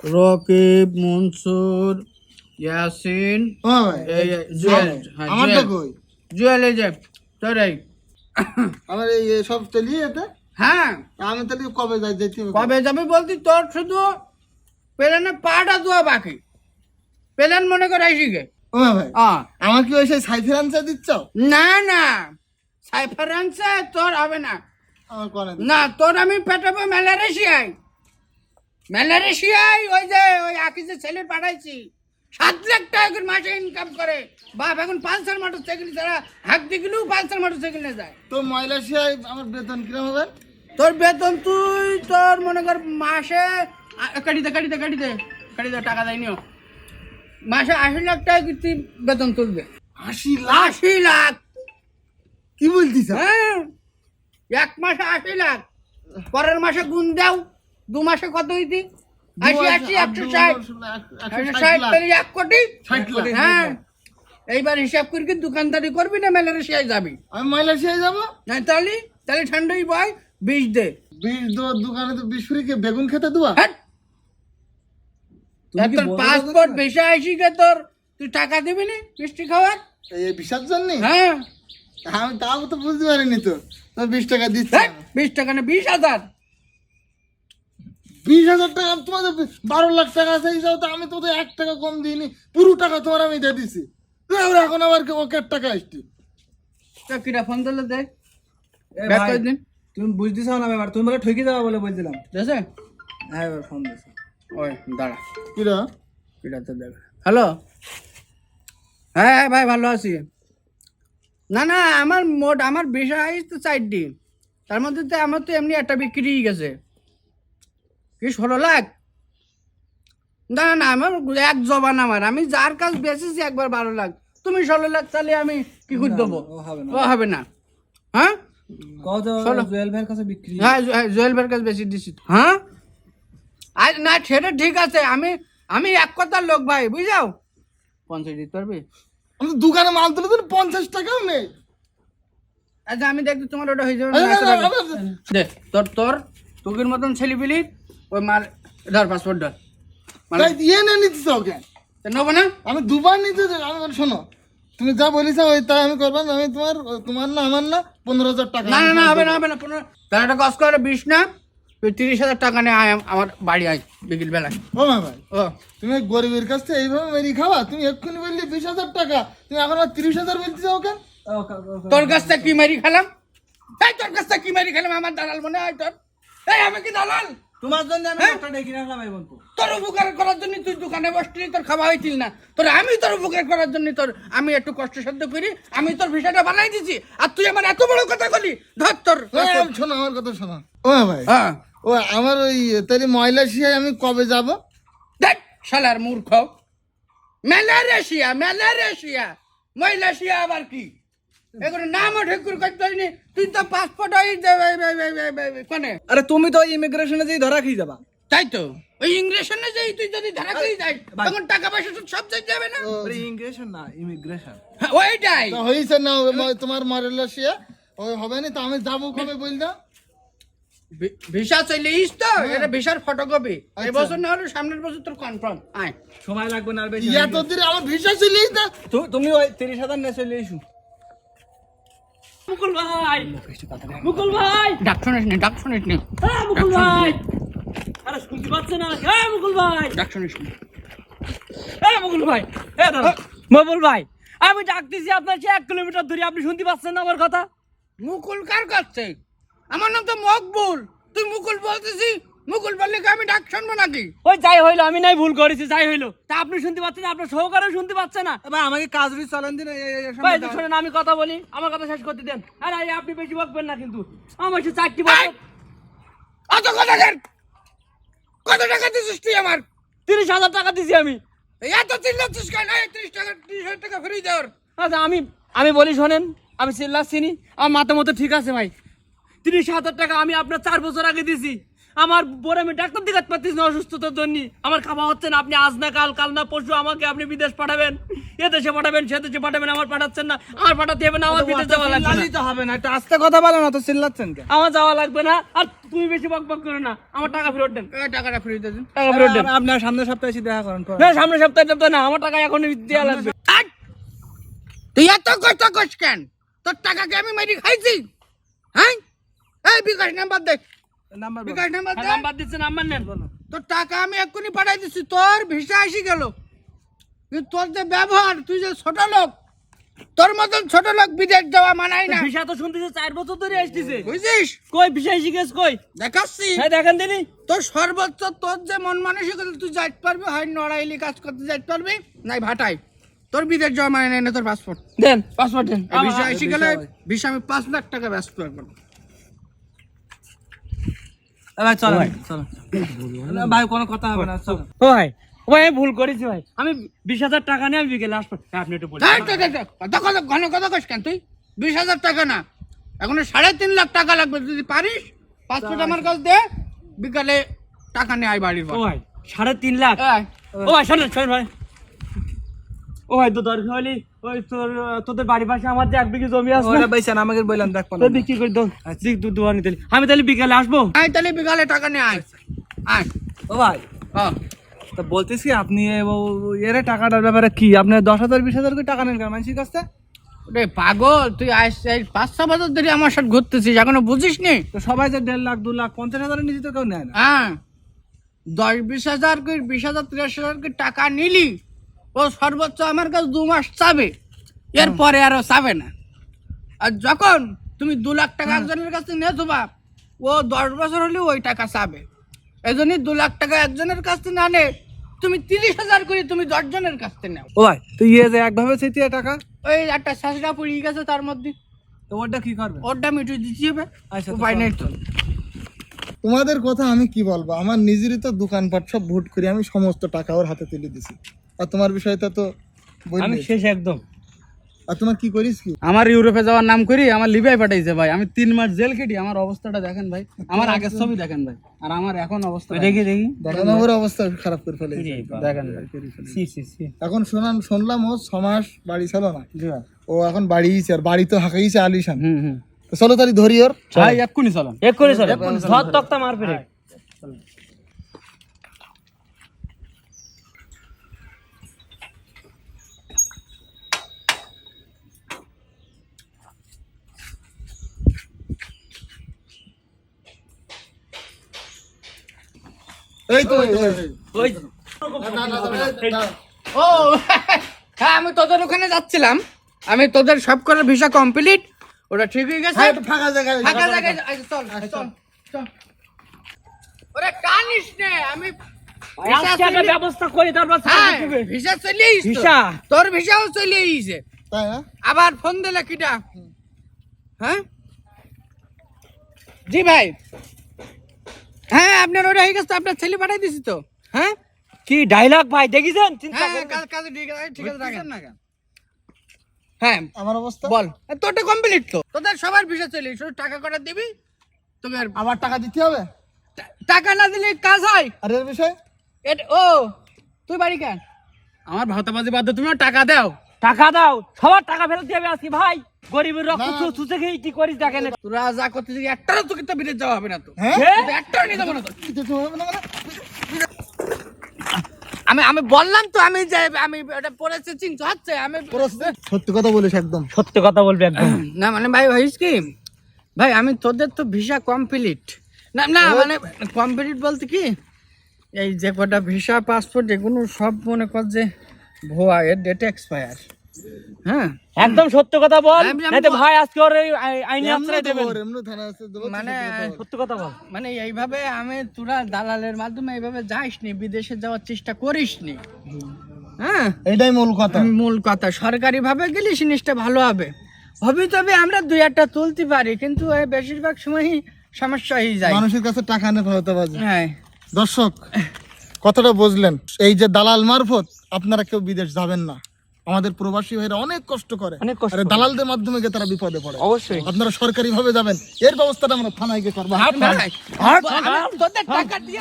রকিব মনসুর ইয়াসিন জুয়েল হ্যাঁ, আমারটা কই জুয়েল এই যে তোর এই। আমার এই সব চালিয়ে এতে? হ্যাঁ। আমি তাহলে কবে যাই যেতে কবে যাবে বলতি? তোর শুধু প্লেনে পাটা দেওয়া বাকি। প্লেন মনে করে আইসি গে। ও ভাই আ, আমার কি ওই সেই সাইফের আনসার দিচ্ছ? না না। সাইফারেন্সে তোর হবে না। না। তোর আমি পেটাবো ম্যালেরেশিয়ায় ম্যালেরেশিয়ায় ওই যে ওই আকি যে ছেলে পাঠাইছি। সাত লাখ টাকা করে মাসে ইনকাম করে। বাপ এখন পালসার মোটর সাইকেল ছাড়া হাঁক দিগুলো পালসার মোটর সাইকেল যায়। তো মালয়েশিয়ায় আমার বেতন কিরম হবে? তোর বেতন তুই তোর মনে কর মাসে কাটিতে কাটিতে কাটিতে কাটিতে টাকা দেয়নিও মাসে আশি লাখ টাকা তুই বেতন তুলবে। আশি লাখ? আশি লাখ। কি বলতিস? হ্যাঁ। এক মাসে আশি লাখ। পরের মাসে গুণ দাও। দু মাসে কত হইতি? আশি আশি একশো ষাট। একশো ষাট তাহলে এক কোটি? হ্যাঁ। এইবার হিসাব করে কি দোকানদারি করবি না ম্যালেরিয়ায় যাবি? আমি মালয়েশিয়ায় যাব। হ্যাঁ তাহলে? তাহলে ঠান্ডাই বয় বিষ দে। বিশ দেওয়ার দোকানে তো বিশ ফুরিকে বেগুন খেতে দেওয়া হ্যাট কি তোর পাসপোর্ট না? ভিসা আইসি গে তোর। তুই টাকা দিবি না মিষ্টি খাওয়ার? এই বিশার জন্য? হ্যাঁ। আমি তাও তো বুঝতে পারিনি তো। তো বিশ টাকা দিচ্ছি। বিশ টাকা না বিশ হাজার। বিশ হাজার টাকা তোমাদের বারো লাখ টাকা আছে হিসাব তো আমি তো এক টাকা কম দিইনি পুরো টাকা তোমার আমি দিয়ে দিছি। তুই আবার এখন আবার কি ওকে টাকা আসছি। তা কিরা ফোন দিলে দেখ? তুমি বুঝতেছ না ব্যাপার তুমি বলে ঠকে যাওয়া বলে বলছিলাম। দেখছে হ্যাঁ এবার ফোন দিয়েছ ওই দাঁড়া। কিরা? কিরা তো দেখ হ্যালো? হ্যাঁ হ্যাঁ ভাই ভালো আছি। না না আমার মোট আমার ভিসা আইস তো চারটি। তার মধ্যে তো আমার তো এমনি একটা বিক্রি হয়ে গেছে। কি ষোলো লাখ না না আমার এক জবান আমার। আমি যার কাজ বেচেছি একবার বারো লাখ। তুমি ষোলো লাখ তাহলে আমি কি করে দেবো? ও হবে না। হ্যাঁ? বিক্রি। হ্যাঁ হ্যাঁ, জুয়েল ভাইয়ের কাছে বেশি দিছি হ্যাঁ? আর না সেটা ঠিক আছে। আমি আমি এক কথার লোক ভাই বুঝাও পঞ্চাশ দিতে পারবি? আমি দোকানে মাল তুলে দিন পঞ্চাশ টাকাও নেই। আচ্ছা আমি তোমার ওটা হয়ে যাবে আরে, আরে, আরে, আরে। তোর তোর তোকের মতন ছেলে পিলি ওই মাল ধর পাসপোর্ট ধর। মানে তাই ইয়ে নিয়ে নিচ্ছিস ওকে তা নেব না? আমি দুবার নিতে আমি বলি, শোনো তুমি যা বলিস ওই তাই আমি করব আমি তোমার তোমার না আমার না পনেরো হাজার টাকা না না না হবে না হবে না পনেরো তার একটা কষ্ট করে বিশ না তুই তিরিশ হাজার টাকা নিয়ে আয় আম- আমার বাড়ি আয় বিকেল বেলায় ও মা ভাই ও। তুমি গরিবের কাছ থেকে এইভাবে মেরি খাওয়া তুমি এক্ষুনি বললি বিশ হাজার টাকা তুমি এখন আর তিরিশ হাজার বলছিস ওকে তোর কাছ থেকে কি মারি খেলাম? এই তোর কাছ থেকে কি মারি খেলাম? আমার দালাল মনে হয় তোর। এই আমি কি দালাল? তোমার জন্য আমি হ্যাঁ? ডেকে রাখলাম এই বন্ধু। তোর উপকার করার জন্য তুই দোকানে বসলি তোর খাওয়া হয়েছিল না। তোর আমি তোর উপকার করার জন্য তোর আমি একটু কষ্ট সাধ্য করি আমি তোর ভিসাটা বানাই দিছি আর তুই আমার এত বড় কথা বলি ধর তোর শোনো আমার কথা শোনো। ও ভাই। হ্যাঁ। ও আমার ওই তাহলে ময়লা শিয়ায় আমি কবে যাব? দেখ শালার মূর্খ। ম্যালেরিয়া ম্যালেরিয়া মহিলাশিয়া আবার কি? এগুলো নামও ঠেকুর করতে হয়নি। তুই তো পাসপোর্ট হয়ে কোনে? আরে তুমি তো ইমিগ্রেশনে যেই ধরা খেয়ে যাবা। তাই তো। ওই ইংরেশনে যাই তুই যদি ধরা খেয়ে যাই তখন টাকা পয়সা তো সব যাই যাবে না? ইমিগ্রেশন না ইমিগ্রেশন হ্যাঁ, ওইটাই। তা হয়েছে না তোমার ময়লা ওই হবে না তো আমি যাব কবে বললাম ভি- ভিসা চলে ইস তো এটা ভিসার ফটোকপি আচ্ছা। এবছর না হলে সামনের বছর তোর কনফার্ম আয়। সময় লাগবে না আর বেশি ইয়া দিন আমার ভিসা চলেই না তু- তুমি ওই তিরিশ হাজার নিয়ে চলে এসো। মুকুল ভাই। মুকুল ভাই। ডাক শুনিস নি ডাক শুনিস নি। হ্যাঁ মুকুল ভাই। আরে শুনতে পাচ্ছেন না। হ্যাঁ মুকুল ভাই। ডাক শুনিস নি। হ্যাঁ মুকুল ভাই। হ্যাঁ। দাদা মুকুল ভাই আমি ডাকতেছি আপনার সে এক কিলোমিটার দূরে। আপনি শুনতে পাচ্ছেন না আমার কথা? মুকুল কার কাছে? আমার নাম তো মকবুল। তুই মুকুল বলতেছি মুকুল বললে কি আমি ডাক শুনব নাকি? ওই যাই হইল আমি নাই ভুল করেছি যাই হইল। তা আপনি শুনতে পাচ্ছেন না আপনার সহকারেও শুনতে পাচ্ছে না। ভাই আমাকে কাজ রুই চালান দিন ভাই শোনেন আমি কথা বলি আমার কথা শেষ করতে দেন। আরে আপনি বেশি বকবেন না কিন্তু। আমার সে চারটি! বছর। অত কথা কেন কত টাকা দিছিস তুই আমার? তিরিশ হাজার টাকা দিছি আমি। এত চিল্লাচ্ছিস কেন? এই ত্রিশ টাকা ত্রিশ হাজার টাকা ফ্রি দেওয়ার আচ্ছা আমি আমি বলি শোনেন আমি চিল্লাচ্ছি নি। আমার মাথা মতো ঠিক আছে ভাই। তিরিশ হাজার টাকা আমি আপনার চার বছর আগে দিছি। আমার পরে আমি ডাক্তার দেখাতে পারতেছি না অসুস্থতার জন্য। আমার খাওয়া হচ্ছে না আপনি আজ না কাল কাল না পরশু আমাকে আপনি বিদেশ পাঠাবেন। এ দেশে পাঠাবেন সে দেশে পাঠাবেন আমার পাঠাচ্ছেন না। আমার পাঠাতে হবে না আমার বিদেশ যাওয়া লাগবে না। হবে না একটু আস্তে কথা বলেন অত চিল্লাচ্ছেন কেন আমার যাওয়া লাগবে না আর তুমি বেশি বক বক করো না। আমার টাকা ফেরত দেন। এই টাকাটা ফেরত দিন। টাকা ফেরত দেন। আর আপনার সামনের সপ্তাহে এসে দেখা করেন। না সামনে সপ্তাহে সপ্তাহে না আমার টাকা এখন দেওয়া লাগবে! তুই এত কষ্ট করিস কেন? তোর টাকাকে আমি মেরি খাইছি? হ্যাঁ? এই বিকাশ নাম্বার দে। নাম্বার বিকাশ নাম্বার নাম্বার দিচ্ছেন নাম্বার নেন। তোর টাকা আমি এক্ষুনি পাঠাই দিচ্ছি তোর ভিসা আসি গেল। কিন্তু তোর যে ব্যবহার তুই যে ছোট লোক তোর মতন ছোট লোক বিদেশ যাওয়া মানাই না। ভিসা তো শুনতেছে চার বছর ধরে আসতেছে। বুঝছিস কই ভিসা শিখেছ কই? দেখাচ্ছি। হ্যাঁ দেখেন দিনি তোর সর্বোচ্চ তোর যে মন মানসিকতা তুই যাইতে পারবি হয় নড়াইলি কাজ করতে যাইতে পারবি নাই ভাটাই। তোর বিদেশ যাওয়া মানে নেই না তোর পাসপোর্ট দেন পাসপোর্ট দেন। ভিসা এসে গেলে ভিসা আমি পাঁচ লাখ টাকা ব্যস্ত ভাই চলো চলো। ভাই কোনো কথা হবে না চলো। ও ভাই ও ভাই ভুল করেছি ভাই। আমি বিশ হাজার টাকা নিয়ে আমি বিকেলে আসব। হ্যাঁ, আপনি একটু বলুন। ঘন কথা কস কেন তুই? বিশ হাজার টাকা না। এখন সাড়ে তিন লাখ টাকা লাগবে যদি পারিস পাসপোর্ট আমার কাছে দে বিকালে টাকা নিয়ে আয় বাড়ির ও ভাই সাড়ে তিন লাখ? এই, ও ভাই শোনেন শোনেন ভাই। ও ভাই তো দরকার হলে ওই তোর তোদের বাড়ির পাশে আমার যে এক বিঘে জমি আছে না, বেছেন আমাকে বললাম দেখ তো বিক্রি করে দাও দিক দু দুয়ানি তাহলে আমি তাহলে বিকালে আসব? আয় তাহলে বিকালে টাকা নিয়ে আয়। আয়। ও ভাই। হ্যাঁ তো বলতেছি আপনি এ- ও- ও- এর টাকাটার ব্যাপারে কি? আপনি দশ হাজার বিশ হাজার করে টাকা নেন কেন মানুষের কাছে? রে পাগল তুই আজ পাঁচ ছ বছর ধরে আমার সাথে ঘুরতেছিস এখনও বুঝিস নি তো সবাই যে দেড় লাখ দু লাখ পঞ্চাশ হাজারের নিচে তো কেউ নেয় না। হ্যাঁ। দশ বিশ হাজার করে বিশ হাজার ত্রিশ হাজার করে টাকা নিলি ও সর্বোচ্চ আমার কাছে দু মাস চাবে এরপরে আরও চাবে না। আর যখন তুমি দু লাখ টাকা একজনের কাছে নিয়ে বা ও দশ বছর হলেও ওই টাকা চাবে। এই জন্যই দু লাখ টাকা একজনের কাছ থেকে না নে তুমি তিরিশ হাজার করে তুমি দশজনের কাছ থেকে নাও। ও ভাই তো ইয়ে যে একভাবে চেতিয়ে টাকা? ওই একটা শাসরা পড়ে গেছে তার মধ্যে। তো ওটা কি করবে? ওরটা মিটিয়ে দিতে হবে আচ্ছা, উপায় নেই তো। তোমাদের কথা আমি কি বলব? আমার নিজেরই তো দোকানপাট সব ভোট করে আমি সমস্ত টাকা ওর হাতে তুলে দিছি। আর তোমার বিষয়টা তো আমি শেষ একদম। আর তোমার কি করিস কি? আমার ইউরোপে যাওয়ার নাম করি আমার লিবিয়ায় পাঠাইছে ভাই। আমি তিন মাস জেল খেটি আমার অবস্থাটা দেখেন ভাই। আমার আগের ছবি দেখেন ভাই। আর আমার এখন অবস্থা দেখি দেখি? দেখেন ওর অবস্থা খারাপ করে ফেলে দেখেন ভাই। সি সি সি এখন শোনান শুনলাম ও ছ মাস বাড়ি ছিল না। ও এখন বাড়িয়েছে আর বাড়ি তো হাঁকাইছে আলিশান। হুম হুম। চলো তাহলে ধরি ওর ভাই এক্ষুনি চলো এক করে চলে ধর তক্তা মার ফেরে এই তো। ওই। ও হ্যাঁ আমি তোদের ওখানে যাচ্ছিলাম। আমি তোদের সব করে ভিসা কমপ্লিট ওটা ঠিক হয়ে গেছে? হ্যাঁ, ফাঁকা জায়গায় ফাঁকা জায়গায় আচ্ছা, চল চল চল। ওরে কানিস নে আমি ব্যবস্থা করি তারপর হ্যাঁ, ভিসা চলে ভিসা? তোর ভিসাও চলে আইছে আবার ফোন দিলে কিটা? হ্যাঁ? জি ভাই। হ্যাঁ আপনার ওটা হয়ে গেছে আপনার ছেলে পাঠাই দিছি তো। হ্যাঁ? কি ডায়লগ ভাই দেখিছেন? চিন্তা হ্যাঁ করবেন না। কাজ কাজ ঠিক আছে ঠিক আছে রাখেন। না হ্যাঁ আমার অবস্থা? বল। তোরটা কমপ্লিট তো। তোদের সবার ভিসা চলে শুধু টাকা কটা দিবি? তোকে আর আমার টাকা দিতে হবে? টাকা না দিলে কাজ হয়। আর এর বিষয়? এট ও তুই বাড়ি কেন? আমার ভাতাবাজি বাদ তুমি টাকা দাও। টাকা দাও সবার টাকা ফেরত দিবে আজকে ভাই। গরিবের রক্ত চুষে খেয়ে কি করিস দেখেন তোরা যা করতেছিস একটারও তোকে তো বিদেশ যাওয়া হবে না তো। হ্যাঁ? কিন্তু নিয়ে যাব না তো। দিতে হবে না মানে? আমি আমি বললাম তো আমি যে আমি এটা পড়েছি চিন্তা হচ্ছে আমি সত্যি কথা বলিস একদম। সত্যি কথা বলবি একদম। না মানে ভাই ভাইস কি? ভাই আমি তোদের তো ভিসা কমপ্লিট না না মানে কমপ্লিট বলতে কি? এই যে কটা ভিসা পাসপোর্ট এগুলো সব মনে কর যে ভুয়া এর ডেট এক্সপায়ার হ্যাঁ। একদম সত্য কথা বল নাইতো ভাই আজকে ওর আইনি আশ্রয় দেবো, মানে সত্য কথা বল। মানে এইভাবে আমি তোরা দালালের মাধ্যমে এইভাবে যাইসনি বিদেশে যাওয়ার চেষ্টা করিসনি। হ্যাঁ? এইটাই মূল কথা। মূল কথা। সরকারি ভাবে গেলে জিনিসটা ভালো হবে। হবে তবে আমরা দুই একটা তুলতে পারি কিন্তু বেশিরভাগ সময়ই সমস্যা হয়ে যায়। মানুষের কাছে টাকা হতে পারে হ্যাঁ। দর্শক কথাটা বুঝলেন। এই যে দালাল মারফত আপনারা কেউ বিদেশ যাবেন না। আমাদের প্রবাসী ভাইরা অনেক কষ্ট করে অনেক কষ্ট দালালদের মাধ্যমে গিয়ে তারা বিপদে পড়ে অবশ্যই আপনারা সরকারি ভাবে যাবেন এর ব্যবস্থাটা আমরা থানায় গিয়ে করব টাকা দিয়ে